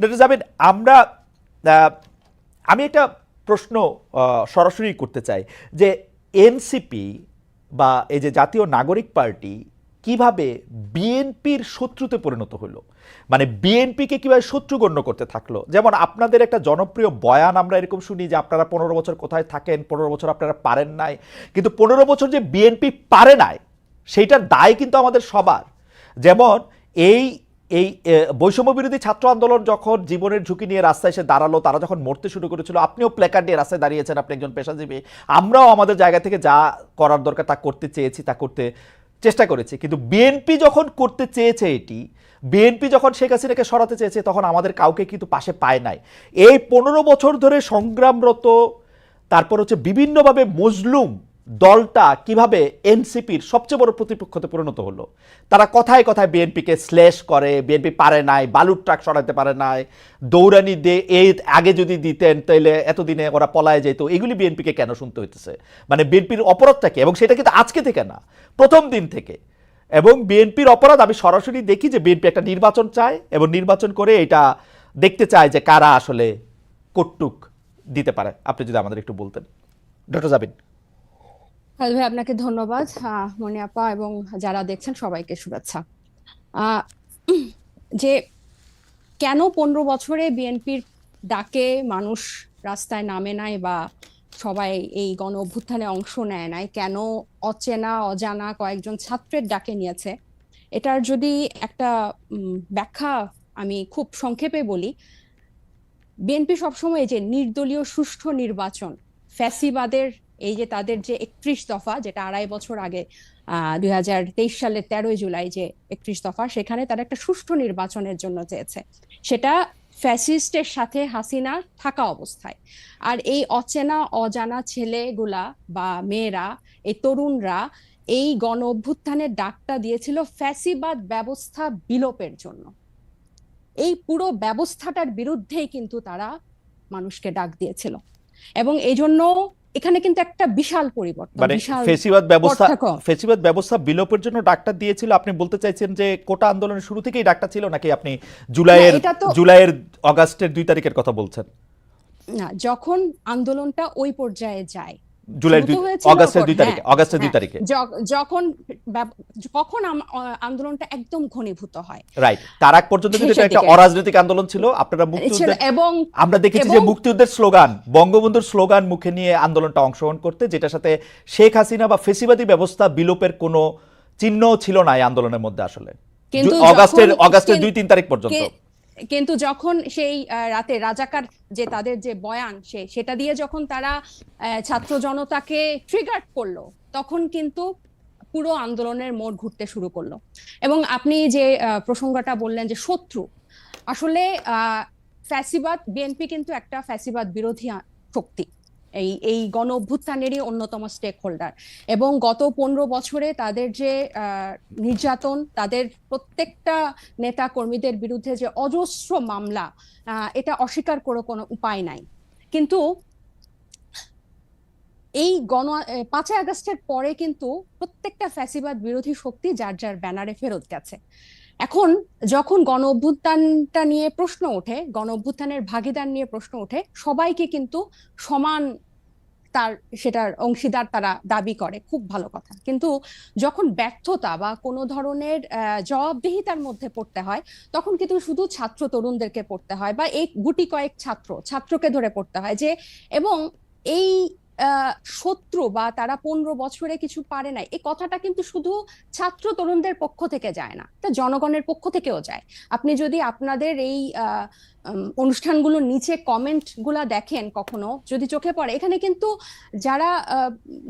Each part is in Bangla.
ডক্টর জামিন আমরা আমি একটা প্রশ্ন সরাসরি করতে চাই যে এনসিপি বা এই যে জাতীয় নাগরিক পার্টি কীভাবে বিএনপির শত্রুতে পরিণত হলো? মানে বিএনপিকে কীভাবে শত্রু গণ্য করতে থাকল? যেমন আপনাদের একটা জনপ্রিয় বয়ান আমরা এরকম শুনি যে আপনারা পনেরো বছর কোথায় থাকেন, পনেরো বছর আপনারা পারেন নাই। কিন্তু পনেরো বছর যে বিএনপি পারে নাই, সেইটার দায় কিন্তু আমাদের সবার। যেমন এই এই বৈষম্য বিরোধী ছাত্র আন্দোলন যখন জীবনের ঝুঁকি নিয়ে রাস্তায় এসে দাঁড়াল, তারা যখন মরতে শুরু করেছিল, আপনিও প্ল্যাকার্ড নিয়ে রাস্তায় দাঁড়িয়েছেন, আপনি একজন পেশাজীবী। আমরাও আমাদের জায়গা থেকে যা করার দরকার তা করতে চেয়েছি, তা করতে চেষ্টা করেছি। কিন্তু বিএনপি যখন করতে চেয়েছে এটি বিএনপি যখন শেখ হাসিনাকে সরাতে চেয়েছে, তখন আমাদের কাউকে কিন্তু পাশে পায় নাই। এই পনেরো বছর ধরে সংগ্রামরত, তারপর হচ্ছে বিভিন্নভাবে মজলুম দলটা কীভাবে এনসিপির সবচেয়ে বড় প্রতিপক্ষতে পরিণত হলো? তারা কথায় কথায় বিএনপিকে স্ল্যাশ করে, বিএনপি পারে নাই, বালুর ট্রাক সরাতে পারে নাই, দৌড়ানি দিয়ে এই আগে যদি দিতেন তাহলে এতদিনে ওরা পলায় যেত এগুলি বিএনপিকে কেন শুনতে হইতেছে? মানে বিএনপির অপরাধটা কি? এবং সেটা কিন্তু আজকে থেকে না, প্রথম দিন থেকে। এবং বিএনপির অপরাধ, আমি সরাসরি দেখি যে বিএনপি একটা নির্বাচন চায় এবং নির্বাচন করে এটা দেখতে চায় যে কারা আসলে কটুক দিতে পারে। আপনি যদি আমাদের একটু বলতেন। ডক্টর জাবিন। খালেদ ভাই, আপনাকে ধন্যবাদ। মনি আপা এবং যারা দেখছেন সবাইকে শুভেচ্ছা। যে কেন পনেরো বছরে বিএনপির ডাকে মানুষ রাস্তায় নামে নাই বা সবাই এই গণ অভ্যুত্থানে অংশ নেয় নাই, কেন অচেনা, অজানা কয়েকজন ছাত্রের ডাকে নিয়েছে? এটার যদি একটা ব্যাখ্যা আমি খুব সংক্ষেপে বলি, বিএনপি সবসময় যে নির্দলীয় সুষ্ঠু নির্বাচন, ফ্যাসিবাদের এই যে তাদের যে একত্রিশ দফা, যেটা আড়াই বছর আগে দুই সালের তেরোই জুলাই যে একত্রিশ দফা, সেখানে তারা একটা সুষ্ঠু নির্বাচনের জন্য চেয়েছে। সেটা ফ্যাসিস্টের সাথে হাসিনা থাকা অবস্থায়। আর এই অচেনা, অজানা ছেলেগুলা বা মেয়েরা, এই তরুণরা এই গণ অভ্যুত্থানের ডাকটা দিয়েছিল ফ্যাসিবাদ ব্যবস্থা বিলোপের জন্য। এই পুরো ব্যবস্থাটার বিরুদ্ধেই কিন্তু তারা মানুষকে ডাক দিয়েছিল। এবং এই জন্য এখানে কিন্তু একটা বিশাল পরিবর্তন মানে ফেসিবাদ ব্যবস্থা ফেসিবাদ ব্যবস্থা বিলোপের জন্য ডাক্তার দিয়েছিল। আপনি বলতে চাইছেন যে কোটা আন্দোলনের শুরু থেকেই ডাক্তার ছিল নাকি আপনি জুলাইয়ের জুলাইয়ের অগাস্টের দুই তারিখের কথা বলছেন? না যখন আন্দোলনটা ওই পর্যায়ে যায় শুরু দুই অগাস্টের দুই হ্যাঁ, তারিখে অগাস্টের দুই হ্যাঁ। তারিখে। যখন কখন আন্দোলনটা একদম ঘনীভূত হয়। রাইট তার আগ পর্যন্ত কিন্তু এটা একটা অরাজনৈতিক আন্দোলন ছিল। আপনারা মুক্তিযুদ্ধের এবং আমরা দেখেছি যে মুক্তিযুদ্ধের স্লোগান বঙ্গবন্ধুর স্লোগান মুখে নিয়ে আন্দোলনটা অংশগ্রহণ করতে যেটার সাথে শেখ হাসিনা বা ফেসিবাদী ব্যবস্থা বিলোপের কোনো চিহ্ন ছিল না এই আন্দোলনের মধ্যে আসলে। কিন্তু অগাস্টের অগাস্টের দুই তিন তারিখ পর্যন্ত। কিন্তু যখন সেই রাতে রাজাকার যে তাদের যে বয়ান, সে, সেটা দিয়ে যখন তারা ছাত্র জনতাকে ট্রিগার করল, তখন কিন্তু পুরো আন্দোলনের মোড় ঘুরতে শুরু করল। এবং আপনি যে প্রসঙ্গটা বললেন যে শত্রু, আসলে ফ্যাসিবাদ, বিএনপি কিন্তু একটা ফ্যাসিবাদ বিরোধী শক্তি। এই এই গণ অভ্যুত্থানেরই অন্যতম স্টেক হোল্ডার এবং গত পনেরো বছরে তাদের যে নির্যাতন, তাদের প্রত্যেকটা নেতা কর্মীদের বিরুদ্ধে যে অজস্র মামলা এটা অস্বীকার করে কোনো উপায় নাই। কিন্তু এই গণ পাঁচই আগস্টের পরে কিন্তু প্রত্যেকটা ফ্যাসিবাদ বিরোধী শক্তি যার যার ব্যানারে ফেরত গেছে। এখন যখন গণ অভ্যুত্থানটা নিয়ে প্রশ্ন ওঠে, গণ অভ্যুত্থানের ভাগিদার নিয়ে প্রশ্ন ওঠে, সবাইকে কিন্তু সমান তার সেটার অংশীদার তারা দাবি করে। খুব ভালো কথা। কিন্তু যখন ব্যর্থতা বা কোনো ধরনের জবাবদিহিতার মধ্যে পড়তে হয়, তখন কিন্তু শুধু ছাত্র তরুণদেরকে পড়তে হয় বা এই গুটি কয়েক ছাত্র, ছাত্রকে ধরে পড়তে হয় যে, এবং এই শত্রু বা তারা পনেরো বছরে কিছু পারে নাই, এই কথাটা কিন্তু শুধু ছাত্র তরুণদের পক্ষ থেকে যায় না তা জনগণের পক্ষ থেকেও যায়। আপনি যদি আপনাদের এই অনুষ্ঠানগুলোর নিচে কমেন্টগুলা দেখেন কখনো, যদি চোখে পড়ে। এখানে কিন্তু যারা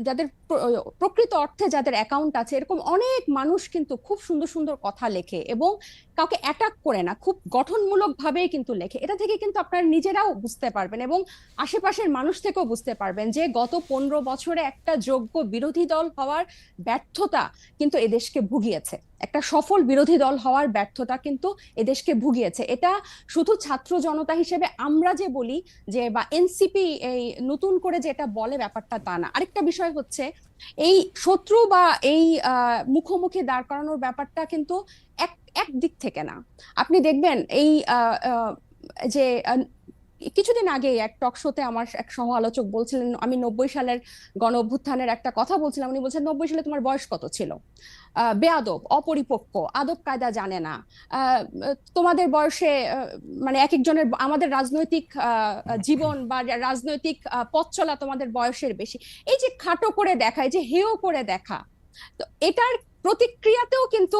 যাদের প্রকৃত অর্থে যাদের অ্যাকাউন্ট আছে, এরকম অনেক মানুষ কিন্তু খুব সুন্দর সুন্দর কথা লেখে এবং কাউকে অ্যাটাক করে না, খুব গঠনমূলক ভাবেই কিন্তু লেখে। এটা থেকে কিন্তু আপনারা নিজেরাও বুঝতে পারবেন এবং আশেপাশের মানুষ থেকেও বুঝতে পারবেন যে গত পনেরো বছরে একটা যোগ্য বিরোধী দল হওয়ার ব্যর্থতা কিন্তু এদেশকে ভুগিয়েছে। একটা সফল বিরোধী দল হওয়ার ব্যর্থতা কিন্তু এদেশকে ভুগিয়েছে। এটা শুধু ছাত্র জনতা হিসেবে আমরা যে বলি যে বা এনসিপি এই নতুন করে যে এটা বলে ব্যাপারটা তা না। আরেকটা বিষয় হচ্ছে, এই শত্রু বা এই মুখোমুখি দাঁড় করানোর ব্যাপারটা কিন্তু এক এক দিক থেকে না। আপনি দেখবেন এই যে কিছুদিন আগে এক টক শোতে আমার এক সহ আলোচক বলছিলেন, আমি নব্বই সালের গণ অভ্যুত্থানের একটা কথা বলছিলাম। উনি বলছেন, নব্বই সালে তোমার বয়স কত ছিল? বেয়াদব অপরিপক্ক, আদব কায়দা জানে না। তোমাদের বয়সে মানে এক একজনের, আমাদের রাজনৈতিক জীবন বা রাজনৈতিক পথ চলা তোমাদের বয়সের বেশি। এই যে খাটো করে দেখা, এই যে হেও করে দেখা, তো এটার প্রতিক্রিয়াতেও কিন্তু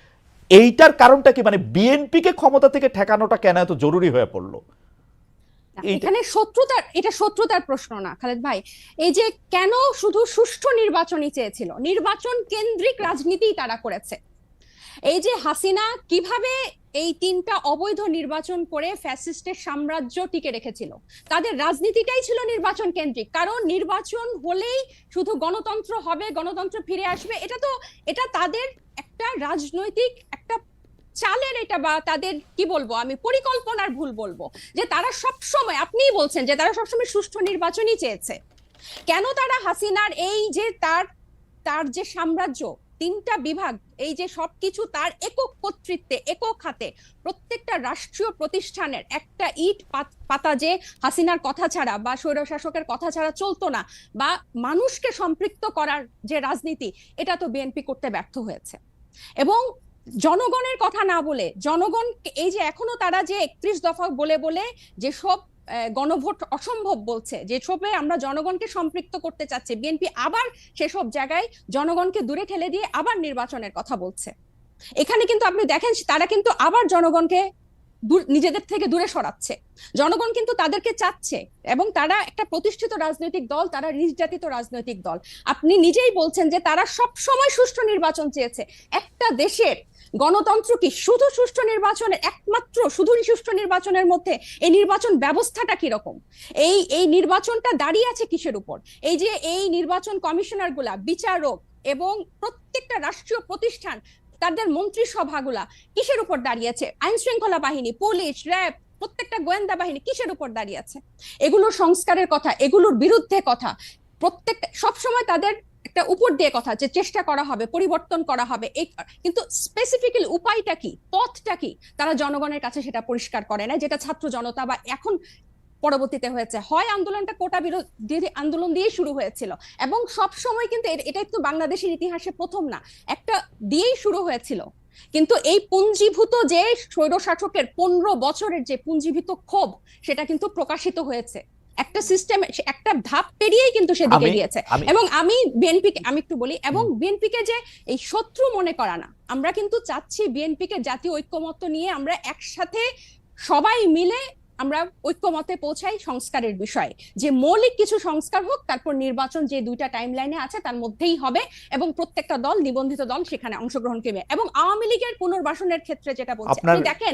এইটার কারণটা কি? মানে বিএনপিকে ক্ষমতা থেকে ঠেকানোটা কেন এত জরুরি হয়ে পড়ল? এখানে শত্রুতার এটা শত্রুতার প্রশ্ন না খালেদ ভাই। এই যে কেন শুধু সুষ্ঠু নির্বাচনই চেয়েছিল? নির্বাচন কেন্দ্রিক রাজনীতি তারা করেছে। এই যে হাসিনা কীভাবে এই তিনটা অবৈধ নির্বাচন করে ফ্যাসিস্টের সাম্রাজ্য টিকে রেখেছিল? তাদের রাজনীতিটাই ছিল নির্বাচন কেন্দ্রিক। কারণ নির্বাচন হলেই শুধু গণতন্ত্র হবে, গণতন্ত্র ফিরে আসবে। এটা তো, এটা তাদের একটা রাজনৈতিক একটা চালের এটা বা তাদের, কি বলব আমি, পরিকল্পনার ভুল বলব। যে তারা সব সময় আপনিই বলছেন যে তারা সবসময় সুষ্ঠু নির্বাচনই চেয়েছে। কেন তারা হাসিনার এই যে তার তার যে সাম্রাজ্য তিনটা বিভাগ এই যে সবকিছু তার একক কর্তৃত্বে একক হাতে প্রত্যেকটা রাষ্ট্রীয় প্রতিষ্ঠানের একটা ইট পাত- যে হাসিনার কথা ছাড়া বা স্বৈরশাসকের কথা ছাড়া চলতো না বা মানুষকে সম্পৃক্ত করার যে রাজনীতি এটা তো বিএনপি করতে ব্যর্থ হয়েছে। এবং জনগণের কথা না বলে জনগণ এই যে এখনও তারা যে একত্রিশ দফা বলে বলে যে সব আহ, গণভোট অসম্ভব বলছে। যে সবে আমরা জনগণকে সম্পৃক্ত করতে চাচ্ছি, বিএনপি আবার সেসব জায়গায় জনগণকে দূরে ঠেলে দিয়ে আবার নির্বাচনের কথা বলছে। এখানে কিন্তু আপনি দেখেন, তারা কিন্তু আবার জনগণকে দূর- নিজেদের থেকে দূরে সরাচ্ছে। জনগণ কিন্তু তাদেরকে চাচ্ছে এবং তারা একটা প্রতিষ্ঠিত রাজনৈতিক দল, তারা নির্যাতিত রাজনৈতিক দল। আপনি নিজেই বলছেন যে তারা সব সময় সুষ্ঠু নির্বাচন চেয়েছে। একটা দেশের গণতন্ত্র কি শুধু সুষ্ঠু নির্বাচনের একমাত্র শুধু সুষ্ঠু নির্বাচনের মধ্যে এই নির্বাচন ব্যবস্থাটা কীরকম? এই এই নির্বাচনটা দাঁড়িয়ে আছে কিসের উপর? এই যে এই নির্বাচন কমিশনারগুলা বিচারক এবং প্রত্যেকটা রাষ্ট্রীয় প্রতিষ্ঠান, তাদের মন্ত্রিসভাগুলা কিসের উপর দাঁড়িয়েছে আইন শৃঙ্খলা বাহিনী, পুলিশ, র্যাব, প্রত্যেকটা গোয়েন্দা বাহিনী কিসের উপর দাঁড়িয়ে আছে? এগুলোর সংস্কারের কথা, এগুলোর বিরুদ্ধে কথা প্রত্যেকটা সবসময় তাদের একটা উপর দিয়ে কথা যে চেষ্টা করা হবে, পরিবর্তন করা হবে কিন্তু স্পেসিফিক্যালি উপায়টা কি, পথটা কি? তারা জনগণের কাছে সেটা পরিষ্কার করে না যেটা ছাত্র জনতা বা এখন পরবর্তীতে হয়েছে। হয় আন্দোলনটা কোটা বিরোধী আন্দোলন দিয়েই শুরু হয়েছিল এবং সব সময় কিন্তু এটা একটু বাংলাদেশের ইতিহাসে প্রথম না, একটা দিয়েই শুরু হয়েছিল। কিন্তু এই পুঞ্জীভূত যে স্বৈরশাসকের পনেরো বছরের যে পুঞ্জীভূত ক্ষোভ, সেটা কিন্তু প্রকাশিত হয়েছে। একটা সিস্টেম একটা ধাপ পেরিয়েই কিন্তু সেদিকে গিয়েছে। এবং আমি বিএনপি আমি একটু বলি এবং বিএনপি কে যে এই শত্রু মনে করা না আমরা কিন্তু চাচ্ছি বিএনপি কে জাতীয় ঐক্যমত্য নিয়ে আমরা একসাথে সবাই মিলে আমরা ঐক্যমতে পৌঁছাই সংস্কারের বিষয়ে। যে মৌলিক কিছু সংস্কার হোক তারপর নির্বাচন যে দুইটা টাইম লাইনে আছে তার মধ্যেই হবে এবং প্রত্যেকটা দল নিবন্ধিত দল সেখানে অংশগ্রহণ করবে। এবং আওয়ামী লীগের পুনর্বাসনের ক্ষেত্রে যেটা বলছি আপনি দেখেন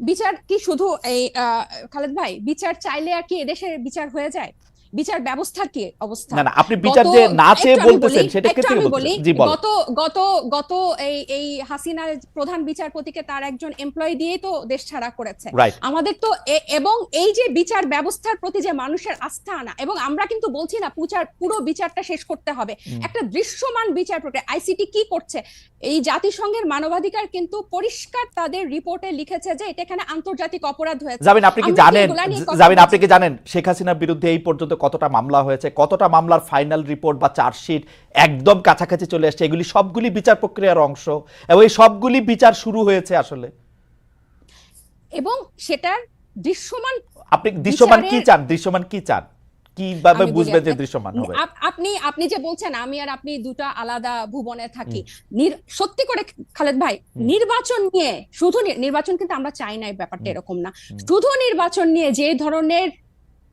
বিচার কি শুধু এই খালেদ ভাই বিচার চাইলে আর কি এদেশে বিচার হয়ে যায়? বিচার ব্যবস্থার কি অবস্থা? না না আপনি বিচার যে না চেয়ে বলতেছেন সেটা আমি বলি জি বল। গত গত গত এই এই হাসিনার প্রধান বিচারপতিকে তার একজন এমপ্লয়ি দিয়েই তো দেশ ছাড়া করেছে। আমাদের তো এবং এই যে বিচার ব্যবস্থার প্রতি যে মানুষের আস্থা আনা এবং আমরা কিন্তু বলছি না পুচার পুরো বিচারটা শেষ করতে হবে। একটা দৃশ্যমান বিচার প্রক্রিয়া আইসিটি কি করছে? এই জাতিসংঘের মানবাধিকার কিন্তু পরিষ্কার তাদের রিপোর্টে লিখেছে যে এটা এখানে আন্তর্জাতিক অপরাধ হয়েছে। যাবেন আপনি কি জানেন? যাবেন আপনি কি জানেন? শেখ হাসিনার বিরুদ্ধে এই পর্যন্ত কতটা মামলা হয়েছে কতটা মামলার ফাইনাল রিপোর্ট বা চার্জশিট একদম কাছাকাছি চলে আসছে এগুলি সবগুলি বিচার প্রক্রিয়ার অংশ। এবং এই সবগুলি বিচার শুরু হয়েছে আসলে। এবং সেটার দৃশ্যমান আপনি দৃশ্যমান কি চান? দৃশ্যমান কি চান? কীভাবে বুঝবেন যে দৃশ্যমান হবে? আপ- আপনি আপনি যে বলছেন আমি আর আপনি দুটা আলাদা ভুবনে থাকি। সত্যি করে খালেদ ভাই নির্বাচন নিয়ে শুধু নির্বাচন কিন্তু আমরা চাই না এই ব্যাপারটা এরকম না। শুধু নির্বাচন নিয়ে যে ধরনের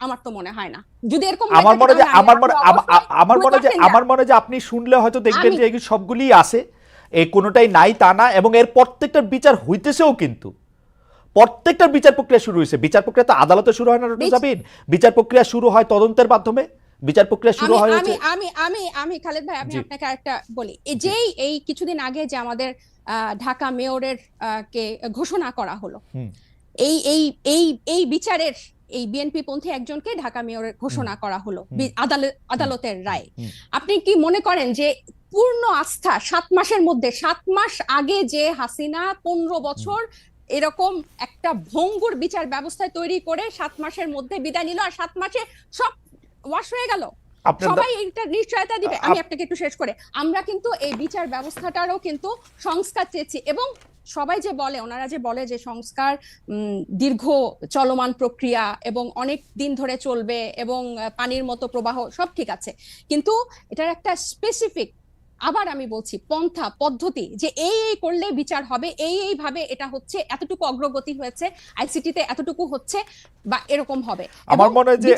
আমার তো মনে হয় না। যদি এরকম আমার মনে যে আমার মনে আমার মনে যে আমার মনে যে আপনি শুনলে হয়তো দেখবেন যে সবগুলি আছে। এই কোনোটাই নাই তা না এবং এর প্রত্যেকটার বিচার হইতেছেও কিন্তু। প্রত্যেকটার বিচার প্রক্রিয়া শুরু হয়েছে। বিচার প্রক্রিয়া তো আদালতে শুরু হয় না বিচ- জাবিন বিচার প্রক্রিয়া শুরু হয় তদন্তের মাধ্যমে? বিচার প্রক্রিয়া শুরু হয় আমি আমি আমি আমি খালেদ ভাই আমি। আপনাকে একটা বলি। এই যেই এই কিছুদিন আগে যে আমাদের আহ, ঢাকা মেয়রের কে ঘোষণা করা হলো এই এই এই এই বিচারের এই বিএনপি পন্থী একজনকে ঢাকা মেয়রের ঘোষণা করা হলো আদালতের রায়। আপনি কি মনে করেন যে পূর্ণ আস্থা সাত মাসের মধ্যে সাত মাস আগে যে হাসিনা পনেরো বছর এরকম একটা ভঙ্গুর বিচার ব্যবস্থা তৈরি করে সাত মাসের মধ্যে বিদায় নিল আর সাত মাসে সব ওয়াশ হয়ে গেল? সবাই এটা নিশ্চয়তা দিবে। আমি আপনাকে একটু শেষ করে। আমরা কিন্তু এই বিচার ব্যবস্থাটারও কিন্তু সংস্কার চেয়েছি এবং সবাই যে বলে ওনারা যে বলে যে সংস্কার উম, দীর্ঘ চলমান প্রক্রিয়া এবং অনেক দিন ধরে চলবে এবং পানির মতো প্রবাহ সব ঠিক আছে। কিন্তু এটার একটা স্পেসিফিক আবার আমি বলছি পন্থা পদ্ধতি যে এই এই করলে বিচার হবে এই এই ভাবে এটা হচ্ছে এতটুকু অগ্রগতি হয়েছে আইসিটিতে এতটুকু হচ্ছে বা এরকম হবে। আমার মনে হয় যে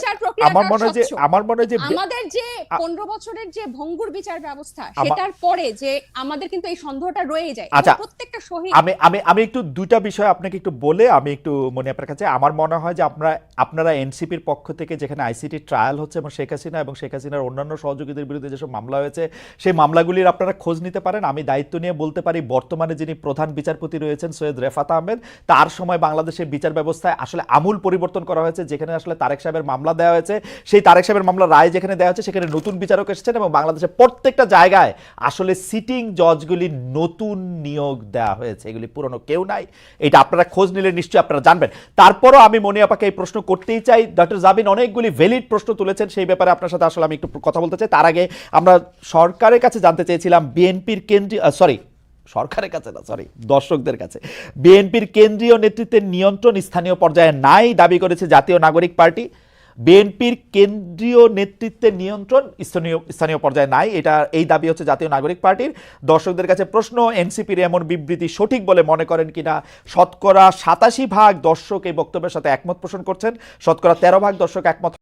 আমার মনে হয় যে আমার মনে হয় যে আমাদের যে আ- পনেরো বছরের যে ভঙ্গুর বিচার ব্যবস্থা সেটার পরে যে আমাদের কিন্তু এই সন্দেহটা রয়ে যায়। আচ্ছা, প্রত্যেকটা শহীদ আমি আমি আমি একটু দুইটা বিষয় আপনাকে একটু বলে আমি একটু মনে আপনার কাছে আমার মনে হয় যে আপনারা আপনারা এনসিপির পক্ষ থেকে যেখানে আইসিটি ট্রায়াল হচ্ছে এবং শেখ হাসিনা এবং শেখ হাসিনার অন্যান্য সহযোগীদের বিরুদ্ধে যেসব মামলা হয়েছে সেই মামলাগুলির আপনারা খোঁজ নিতে পারেন। আমি দায়িত্ব নিয়ে বলতে পারি, বর্তমানে যিনি প্রধান বিচারপতি রয়েছেন সৈয়দ রেফাত আহমেদ, তার সময় বাংলাদেশের বিচার ব্যবস্থায় আসলে আমূল পরিবর্তন করা হয়েছে, যেখানে আসলে তারেক সাহেবের মামলা দেওয়া হয়েছে। সেই তারেক সাহেবের মামলা রায় যেখানে দেওয়া হয়েছে, সেখানে নতুন বিচারক এসেছেন এবং বাংলাদেশের প্রত্যেকটা জায়গায় আসলে সিটিং জজগুলি নতুন নিয়োগ দেওয়া হয়েছে। এগুলি পুরনো কেউ নাই। এটা আপনারা খোঁজ নিলে নিশ্চয়ই আপনারা জানবেন। তারপরও আমি মনি আপাকে এই প্রশ্ন করতেই চাই। ডক্টর জাবিন অনেকগুলি ভ্যালিড প্রশ্ন তুলেছেন, সেই ব্যাপারে আপনার সাথে আসলে আমি একটু কথা বলতে চাই। তার আগে আমরা সরকারের কাছে জানতে চেয়েছিলাম বিএনপির কেন্দ্রীয় সরি সরকারের কাছে না সরি দর্শকদের কাছে। বিএনপির কেন্দ্রীয় নেতৃত্বের নিয়ন্ত্রণ স্থানীয় পর্যায়ে নাই দাবি করেছে জাতীয় নাগরিক পার্টি। বিএনপির কেন্দ্রীয় নেতৃত্বের নিয়ন্ত্রণ স্থানীয় স্থানীয় পর্যায়ে নাই, এটা, এই দাবি হচ্ছে জাতীয় নাগরিক পার্টির। দর্শকদের কাছে প্রশ্ন, এনসিপির এমন বিবৃতি সঠিক বলে মনে করেন কিনা? শতকরা সাতাশি ভাগ দর্শক এই বক্তব্যের সাথে একমত পোষণ করছেন, শতকরা তেরো ভাগ দর্শক একমত